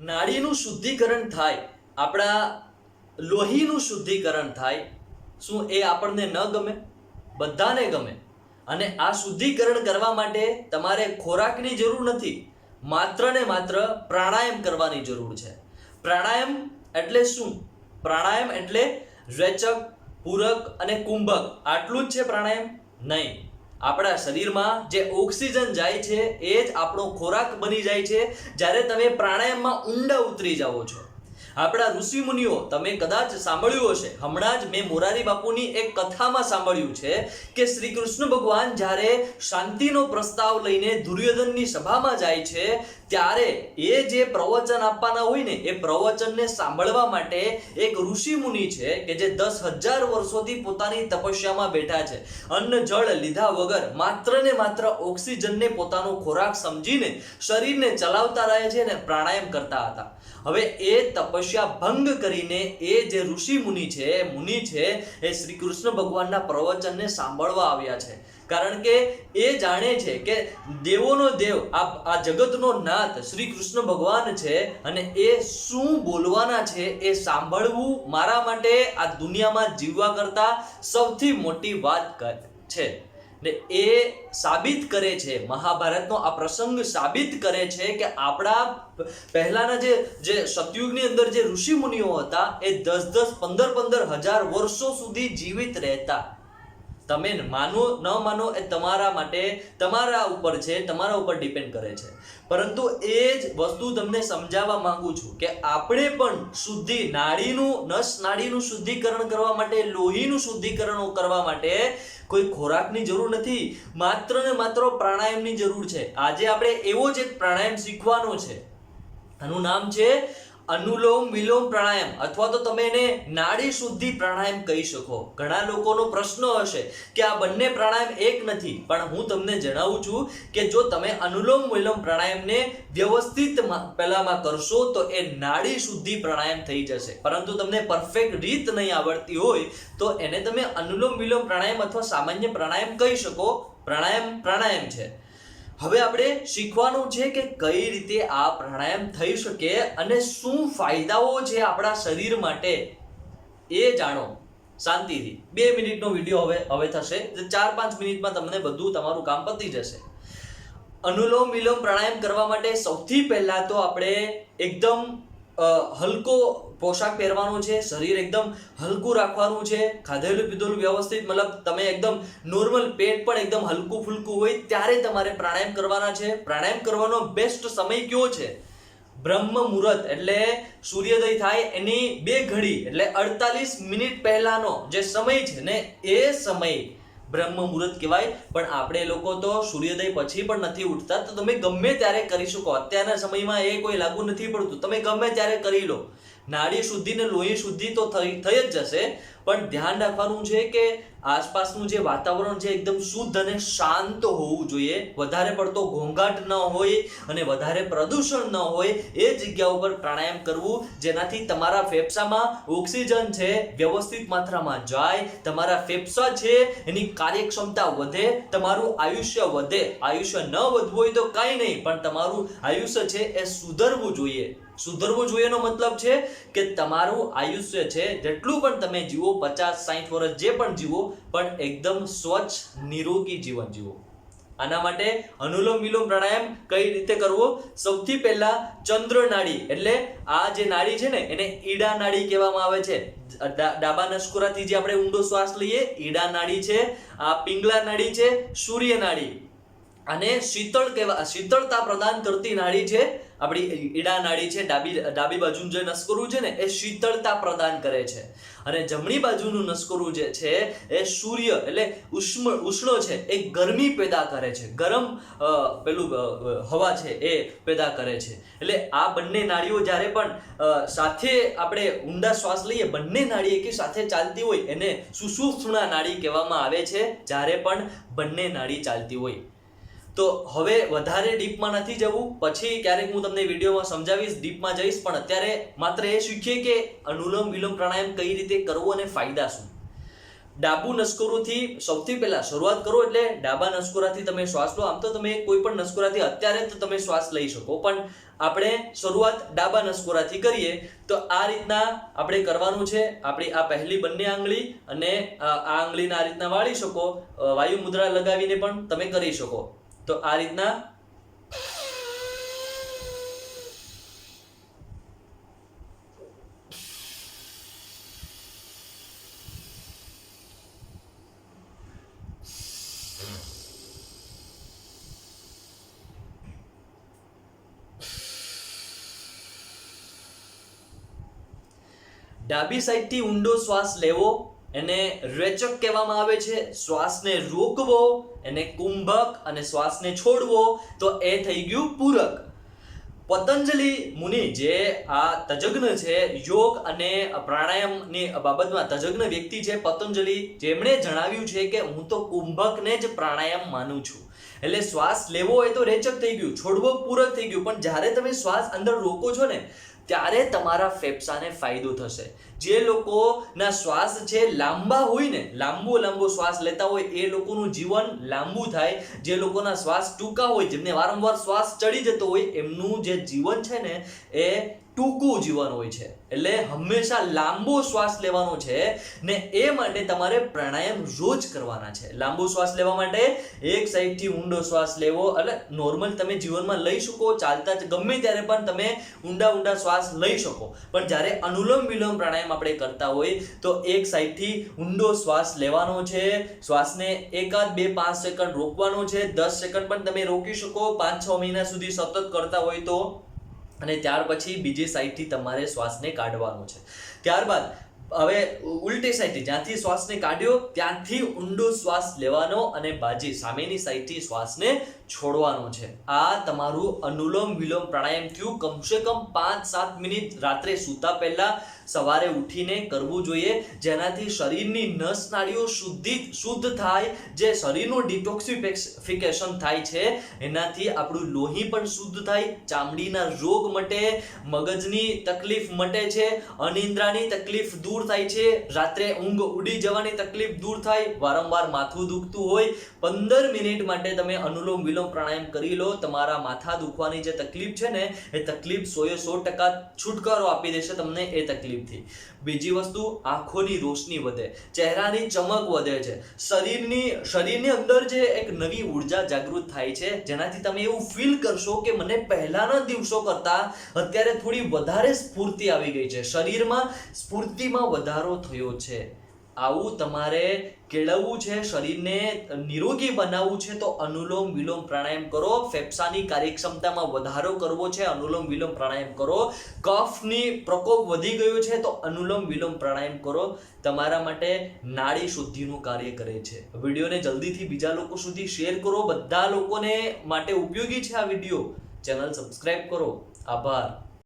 નાડીનું શુદ્ધિકરણ થાય, આપણા લોહીનું શુદ્ધિકરણ થાય, શું એ આપણને ન ગમે? બધાને ગમે. અને આ શુદ્ધિકરણ કરવા માટે તમારે ખોરાકની જરૂર નથી, માત્ર ને માત્ર પ્રાણાયામ કરવાની જરૂર છે. પ્રાણાયામ એટલે શું? પ્રાણાયામ એટલે રેચક, પૂરક અને કુંભક. આટલું જ છે પ્રાણાયામ? નહીં. આપણા શરીરમાં જે ઓક્સિજન જાય છે, એ જ આપણો ખોરાક બની જાય છે. જ્યારે તમે પ્રાણાયામમાં ઊંડા ઉતરી જાઓ છો આપણા ઋષિ મુનિઓ, તમે કદાચ સાંભળ્યું હશે, હમણાં જ મેં મોરારી બાપુની એક કથામાં સાંભળ્યું છે કે શ્રી કૃષ્ણ ભગવાન જ્યારે શાંતિનો પ્રસ્તાવ લઈને દુર્યોધનની સભામાં જાય છે, ત્યારે એ જે પ્રવચન આપવાના હોય ને, એ પ્રવચનને સાંભળવા માટે એક ઋષિ મુનિ છે કે જે દસ હજાર વર્ષોથી પોતાની તપસ્યામાં બેઠા છે. અન્ન, જળ લીધા વગર માત્ર ને માત્ર ઓક્સિજનને પોતાનો ખોરાક સમજીને શરીરને ચલાવતા રહે છે ને પ્રાણાયામ કરતા હતા. હવે એ તપસ્યા ભંગ કરીને એ જે ઋષિ મુનિ છે મુનિ છે, એ શ્રી કૃષ્ણ ભગવાનના પ્રવચનને સાંભળવા આવ્યા છે. કારણ કે એ જાણે છે કે દેવોનો દેવ, આ આ જગતનો નાથ શ્રી કૃષ્ણ ભગવાન છે અને એ શું બોલવાના છે એ સાંભળવું મારા માટે આ દુનિયામાં જીવવા કરતા સૌથી મોટી વાત છે. ને એ સાબિત કરે છે, મહાભારતનો આ પ્રસંગ સાબિત કરે છે કે આપણા પહેલાના જે જે સતયુગની અંદર જે ઋષિ મુનિઓ હતા, એ દસ દસ, પંદર પંદર હજાર વર્ષો સુધી જીવિત રહેતા. તમે માનો, ન માનો એ તમારા માટે તમારા ઉપર છે, તમારા ઉપર ડિપેન્ડ કરે છે. પરંતુ એ જ વસ્તુ તમને સમજાવવા માંગુ છું કે આપણે પણ શુદ્ધિ નાડીનું, નસ નાડીનું શુદ્ધિકરણ કરવા માટે, લોહીનું શુદ્ધિકરણ કરવા માટે કોઈ ખોરાકની જરૂર નથી. માત્ર ને માત્ર પ્રાણાયામની જરૂર છે. આજે આપણે એવો જ એક પ્રાણાયામ શીખવાનો છે. આનું નામ છે અનુલોમ વિલોમ પ્રાણાયામ. અથવા તો તમે એને નાડી શુદ્ધિ પ્રાણાયામ કહી શકો. ઘણા લોકોનો પ્રશ્ન હશે કે આ બંને પ્રાણાયામ એક નથી. પણ હું તમને જણાવું છું કે જો તમે અનુલોમ વિલોમ પ્રાણાયામને વ્યવસ્થિત પહેલામાં કરશો તો એ નાડી શુદ્ધિ પ્રાણાયામ થઈ જશે. પરંતુ તમને પરફેક્ટ રીત નહીં આવડતી હોય તો એને તમે અનુલોમ વિલોમ પ્રાણાયામ અથવા સામાન્ય પ્રાણાયામ કહી શકો. પ્રાણાયામ પ્રાણાયામ છે. હવે આપણે શીખવાનું છે કે કઈ રીતે આ પ્રાણાયામ થઈ શકે અને શું ફાયદાઓ છે આપણા શરીર માટે. એ જાણો. શાંતિથી. બે મિનિટનો વીડિયો હવે હવે થશે. જે ચાર પાંચ મિનિટમાં તમને બધું તમારું કામ પતી જશે. અનુલોમ વિલોમ પ્રાણાયામ કરવા માટે સૌથી પહેલાં તો આપણે એકદમ હલકો પોશાક પહેરવાનો છે, શરીર એકદમ હલકું રાખવાનું છે. ખાધેલું પીધેલું વ્યવસ્થિત, મતલબ તમે એકદમ નોર્મલ પેટ પણ એકદમ હલકું ફુલકું હોય, ત્યારે તમારે પ્રાણાયામ કરવાના છે. પ્રાણાયામ કરવાનો બેસ્ટ સમય કયો છે? બ્રહ્મ મુહૂર્ત, એટલે સૂર્યોદય થાય એની બે ઘડી, એટલે અડતાલીસ મિનિટ પહેલાનો જે સમય છે ને, એ સમય બ્રહ્મ મુહૂર્ત કહેવાય. પણ આપણે લોકો તો સૂર્યોદય પછી પણ નથી ઉઠતા, તો તમે ગમે ત્યારે કરી શકો. અત્યારના સમયમાં એ કોઈ લાગુ નથી પડતું. તમે ગમે ત્યારે કરી લો. નાડી શુદ્ધિ ને લોહી શુદ્ધિ તો થઈ જ જશે. પણ ધ્યાન રાખવાનું છે કે આસપાસનું જે વાતાવરણ છે એકદમ શુદ્ધ અને શાંત હોવું જોઈએ. વધારે પડતો ઘોંઘાટ ન હોય અને વધારે પ્રદૂષણ ન હોય એ જગ્યા ઉપર પ્રાણાયામ કરવું જેનાથી તમારા ફેફસામાં ઓક્સિજન છે, વ્યવસ્થિત માત્રામાં જાય, તમારા ફેફસા છે, એની કાર્યક્ષમતા વધે, તમારું આયુષ્ય વધે. આયુષ્ય ન વધવું હોય તો કાંઈ નહીં, પણ તમારું આયુષ્ય છે એ સુધરવું જોઈએ. સુધરવું જોઈએનો મતલબ છે કે તમારું આયુષ્ય છે જેટલું પણ તમે જીવો, પચાસ સાઠ વર્ષ જે પણ જીવો, પણ એકદમ સ્વચ્છ, નિરોગી જીવન જીવો. આના માટે અનુલોમ વિલોમ પ્રાણાયામ કઈ રીતે કરવો? સૌથી પહેલા ચંદ્ર નાડી, એટલે આ જે નાડી છે ને, એને ઈડા નાડી કહેવામાં આવે છે. ડાબા નસકોરાથી જે આપણે ઊંડો શ્વાસ લઈએ, ઈડા નાડી છે, આ પિંગલા નાડી છે, સૂર્ય નાડી. અને શીતળ કહેવા શીતળતા પ્રદાન કરતી નાડી છે, આપણી ઈડા નાડી છે, ડાબી ડાબી બાજુનું જે નસકોરું છે ને, એ શીતળતા પ્રદાન કરે છે. અને જમણી બાજુનું નસકોરું જે છે, એ સૂર્ય એટલે ઉષ્મ, ઉષ્ણો છે, એ ગરમી પેદા કરે છે. ગરમ પેલું હવા છે, એ પેદા કરે છે. એટલે આ બંને નાડીઓ જ્યારે પણ સાથે આપણે ઊંડા શ્વાસ લઈએ, બંને નાડી એકી સાથે ચાલતી હોય, એને સુષુપ્તના નાડી કહેવામાં આવે છે, જ્યારે પણ બંને નાડી ચાલતી હોય. તો હવે વધારે ડીપમાં નથી જવું. પછી ક્યારેક હું તમને વિડીયોમાં સમજાવીશ, ડીપમાં જઈશ, પણ અત્યારે માત્ર એ શીખીએ કે અનુલોમ વિલોમ પ્રાણાયામ કઈ રીતે કરવું અને ફાયદા શું. ડાબુ નસકોરોથી સૌથી પહેલાં શરૂઆત કરો એટલે ડાબા નસકોરાથી તમે શ્વાસ લો. આમ તો તમે કોઈ પણ નસકોરાથી અત્યારે તો તમે શ્વાસ લઈ શકો. પણ આપણે શરૂઆત ડાબા નસકોરાથી કરીએ તો આ રીતના આપણે કરવાનું છે. આપણી આ પહેલી બંને આંગળી અને આ આંગળીને આ રીતના વાળી શકો. વાયુ મુદ્રા લગાવીને પણ તમે કરી શકો. તો આ રીતના ડાબી સાઈડથી ઊંડો શ્વાસ લેવો એને રેચક કહેવામાં આવે છે. શ્વાસને રોકવો, એને કુંભક અને શ્વાસને છોડવો, તો એ થઈ ગયું પૂરક. પતંજલિ મુનિ જે આ તજજ્ઞ છે, યોગ અને પ્રાણાયામની બાબતમાં તજજ્ઞ વ્યક્તિ છે, પતંજલિ જેમણે જણાવ્યું છે કે હું તો કુંભકને જ પ્રાણાયામ માનું છું. એટલે શ્વાસ લેવો એ તો રેચક થઈ ગયું, છોડવો પૂરક થઈ ગયું. પણ જ્યારે તમે શ્વાસ અંદર રોકો છો ને ત્યારે તમારા ફેફસાને ફાયદો થશે. જે લોકોના શ્વાસ છે લાંબા હોય ને, લાંબો લાંબો શ્વાસ લેતા હોય, એ લોકોનું જીવન લાંબુ થાય. જે લોકોના શ્વાસ ટૂંકા હોય, જેમને વારંવાર શ્વાસ ચડી જતો હોય, એમનું જે જીવન છે ને, એ ટૂંકું જીવન હોય છે. એટલે હંમેશા લાંબો શ્વાસ લેવાનો છે ને એ માટે તમારે પ્રાણાયામ રોજ કરવાના છે. લાંબો શ્વાસ લેવા માટે એક સાઈડથી ઊંડો શ્વાસ લેવો. એટલે નોર્મલ તમે જીવનમાં લઈ શકો, ચાલતા જ ગમે ત્યારે પણ તમે ઊંડા ઊંડા શ્વાસ લઈ શકો. પણ જ્યારે અનુલોમ વિલોમ પ્રાણાયામ આપણે કરતા હોય, તો એક સાઈડથી ઊંડો શ્વાસ લેવાનો છે. શ્વાસને એકાદ બે પાંચ સેકન્ડ રોકવાનો છે. દસ સેકન્ડ પણ તમે રોકી શકો. પાંચ છ મહિના સુધી સતત કરતા હોય તો. અને ત્યાર પછી બીજી સાઈડથી તમારે શ્વાસને કાઢવાનો છે. ત્યારબાદ, હવે ઉલટી સાઈડથી જ્યાંથી શ્વાસને કાઢ્યો, ત્યાંથી ઊંડો શ્વાસ લેવાનો અને બાજી સામેની સાઈડથી શ્વાસને છોડવાનો છે. આ તમારું અનુલોમ વિલોમ પ્રાણાયામ થયું કમસે કમ પાંચ સાત મિનિટ રાત્રે સૂતા પહેલા સવારે ઉઠીને કરવું જોઈએ. જેનાથી શરીરની નસ નાળીઓ શુદ્ધિ, શુદ્ધ થાય, જે શરીરનું ડિટોક્સિફિકેશન થાય છે. એનાથી આપણું લોહી પણ શુદ્ધ થાય, ચામડીના રોગ મટે, મગજની તકલીફ મટે છે, અનિંદ્રાની તકલીફ દૂર થાય છે, રાત્રે ઊંઘ ઉડી જવાની તકલીફ દૂર થાય, વારંવાર માથું દુખતું હોય. પંદર મિનિટ માટે તમે અનુલોમ વિલોમ પ્રાણાયામ કરી લો, તમારા માથા દુખવાની જે તકલીફ છે ને, એ તકલીફ સોએ સો ટકા છુટકારો આપી દેશે તમને એ તકલીફથી. બીજી વસ્તુ, આંખોની રોશની વધે, ચહેરાની ચમક વધે છે. શરીરની શરીરની અંદર જે એક નવી ઊર્જા જાગૃત થાય છે, જેનાથી તમે એવું ફીલ કરશો કે મને પહેલાના દિવસો કરતા અત્યારે થોડી વધારે સ્ફૂર્તિ આવી ગઈ છે. શરીરમાં સ્ફૂર્તિમાં વધારો થયો છે. આવું તમારે કેળવવું છે, શરીરને નિરોગી બનાવવું છે, તો અનુલોમ વિલોમ પ્રાણાયામ કરો. ફેફસાની કાર્યક્ષમતામાં વધારો કરવો છે, અનુલોમ વિલોમ પ્રાણાયામ કરો. કફની પ્રકોપ વધી ગયો છે, તો અનુલોમ વિલોમ પ્રાણાયામ કરો. તમારા માટે નાડી શુદ્ધિનું કાર્ય કરે છે. વિડીયોને જલ્દીથી બીજા લોકો સુધી શેર કરો. બધા લોકોને માટે ઉપયોગી છે આ વીડિયો. ચેનલ સબસ્ક્રાઈબ કરો. આભાર.